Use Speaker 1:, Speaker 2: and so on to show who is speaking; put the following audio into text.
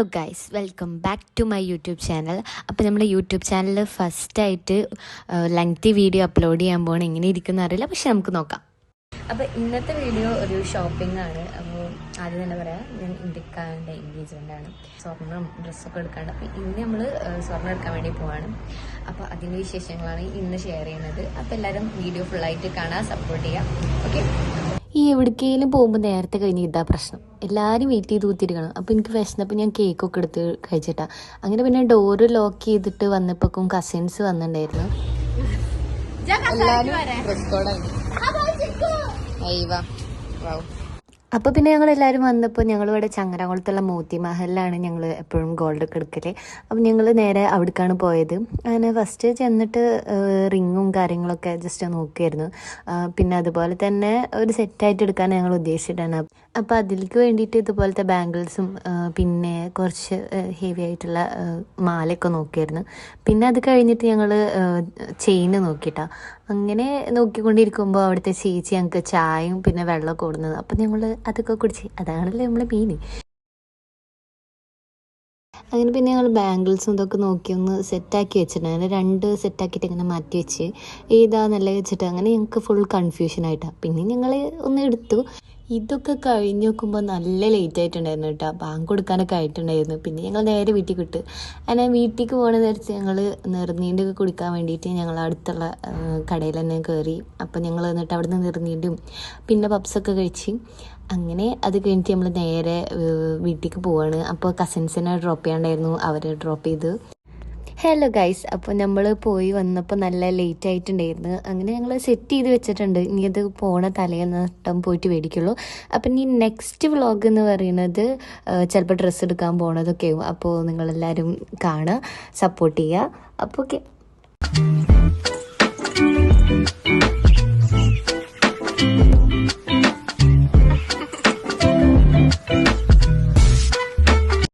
Speaker 1: Hello guys welcome back to my YouTube channel അപ്പോൾ നമ്മുടെ YouTube ചാനലിൽ ഫസ്റ്റായിട്ട് ലെങ്തി വീഡിയോ അപ്ലോഡ് ചെയ്യാൻ പോകണം എങ്ങനെ ഇരിക്കുന്ന അറിയില്ല പക്ഷെ നമുക്ക് നോക്കാം. അപ്പോൾ ഇന്നത്തെ വീഡിയോ ഒരു ഷോപ്പിംഗ് ആണ്. അപ്പോൾ ആദ്യം തന്നെ പറയാം ഞാൻ ഇന്ത്യക്കാരന്റെ എൻഗേജ്മെന്റ് ആണ്. സ്വർണം ഡ്രസ്സൊക്കെ എടുക്കാണ്ട്. അപ്പോൾ ഇന്ന് നമ്മൾ സ്വർണം എടുക്കാൻ വേണ്ടി പോവാണ്. അപ്പോൾ അതിന്റെ വിശേഷങ്ങളാണ് ഇന്ന് ഷെയർ ചെയ്യുന്നത്. അപ്പോൾ എല്ലാവരും വീഡിയോ ഫുള്ളായിട്ട് കാണാൻ സപ്പോർട്ട് ചെയ്യാം. ഓക്കെ ഈ എവിടേക്കെങ്കിലും പോകുമ്പോൾ നേരത്തെ കഴിഞ്ഞ് ഇതാ പ്രശ്നം. എല്ലാവരും വെയിറ്റ് ചെയ്ത് ഊത്തിരിക്കണം അപ്പോൾ എനിക്ക് വിശന്നപ്പോൾ ഞാൻ കേക്കൊക്കെ എടുത്ത് കഴിച്ചിട്ടാ. അങ്ങനെ പിന്നെ ഡോറ് ലോക്ക് ചെയ്തിട്ട് വന്നപ്പോക്കും കസിൻസ് വന്നിട്ടുണ്ടായിരുന്നു. അപ്പോൾ പിന്നെ ഞങ്ങൾ എല്ലാവരും വന്നപ്പോൾ ഞങ്ങൾ ഇവിടെ ചങ്ങരകുളത്തുള്ള മോത്തി മഹലിലാണ് ഞങ്ങൾ എപ്പോഴും ഗോൾഡ് ഒക്കെ എടുക്കൽ. അപ്പം ഞങ്ങൾ നേരെ അവിടേക്കാണ് പോയത്. അങ്ങനെ ഫസ്റ്റ് ചെന്നിട്ട് റിങ്ങും കാര്യങ്ങളൊക്കെ ജസ്റ്റ് നോക്കിയായിരുന്നു. പിന്നെ അതുപോലെ തന്നെ ഒരു സെറ്റായിട്ട് എടുക്കാൻ ഞങ്ങൾ ഉദ്ദേശിച്ചിട്ടാണ്. അപ്പോൾ അതിലേക്ക് വേണ്ടിയിട്ട് ഇതുപോലത്തെ ബാംഗിൾസും പിന്നെ കുറച്ച് ഹെവി ആയിട്ടുള്ള മാലയൊക്കെ നോക്കിയായിരുന്നു. പിന്നെ അത് കഴിഞ്ഞിട്ട് ഞങ്ങൾ ചെയിൻ നോക്കിയിട്ടാണ് അങ്ങനെ നോക്കിക്കൊണ്ടിരിക്കുമ്പോൾ അവിടുത്തെ ചേച്ചി ഞങ്ങൾക്ക് ചായയും പിന്നെ വെള്ളമൊക്കെ കൊടുക്കുന്നത് അപ്പം ഞങ്ങൾ അതൊക്കെ കുടിച്ച്. അതാണല്ലോ നമ്മളെ മീന് അങ്ങനെ പിന്നെ ഞങ്ങൾ ബാംഗിൾസും ഇതൊക്കെ നോക്കി ഒന്ന് സെറ്റാക്കി വെച്ചിട്ടുണ്ട്. അങ്ങനെ രണ്ട് സെറ്റാക്കിയിട്ട് ഇങ്ങനെ മാറ്റി വെച്ച്. ഏതാ നല്ല വെച്ചിട്ട് അങ്ങനെ ഞങ്ങൾക്ക് ഫുൾ കൺഫ്യൂഷൻ ആയിട്ടാണ് പിന്നെ ഞങ്ങൾ ഒന്ന് എടുത്തു. ഇതൊക്കെ കഴിഞ്ഞ് നോക്കുമ്പോൾ നല്ല ലേറ്റ് ആയിട്ടുണ്ടായിരുന്നു കേട്ടോ. ബാങ്ക് കൊടുക്കാനൊക്കെ ആയിട്ടുണ്ടായിരുന്നു. പിന്നെ ഞങ്ങൾ നേരെ വീട്ടിൽ കിട്ടു അങ്ങനെ വീട്ടിലേക്ക് പോകണ നേരത്ത് ഞങ്ങൾ നെറുനീണ്ടൊക്കെ കൊടുക്കാൻ വേണ്ടിയിട്ട് ഞങ്ങൾ അടുത്തുള്ള കടയിൽ തന്നെ കയറി അപ്പം ഞങ്ങൾ എന്നിട്ട് അവിടെ നിന്ന് നെറുനീണ്ടും പിന്നെ പപ്സൊക്കെ കഴിച്ച് അങ്ങനെ അത് കഴിഞ്ഞിട്ട് നമ്മൾ നേരെ വീട്ടിലേക്ക് പോവാണ്. അപ്പോൾ കസിൻസിനെ ഡ്രോപ്പ് ചെയ്യാണ്ടായിരുന്നു. അവരെ ഡ്രോപ്പ് ചെയ്ത്. ഹലോ ഗൈസ് അപ്പോൾ നമ്മൾ പോയി വന്നപ്പോൾ നല്ല ലേറ്റ് ആയിട്ടുണ്ടായിരുന്നു. അങ്ങനെ ഞങ്ങൾ സെറ്റ് ചെയ്ത് വെച്ചിട്ടുണ്ട്. ഇനി അത് പോണ തലേന്നട്ടം പോയിട്ട് മേടിക്കുള്ളൂ. അപ്പം ഇനി നെക്സ്റ്റ് വ്ളോഗ് എന്ന് പറയുന്നത് ചിലപ്പോൾ ഡ്രസ്സ് എടുക്കാൻ പോണതൊക്കെ ആവും. അപ്പോൾ നിങ്ങളെല്ലാവരും കാണുക സപ്പോർട്ട് ചെയ്യുക. അപ്പോൾ ഓക്കെ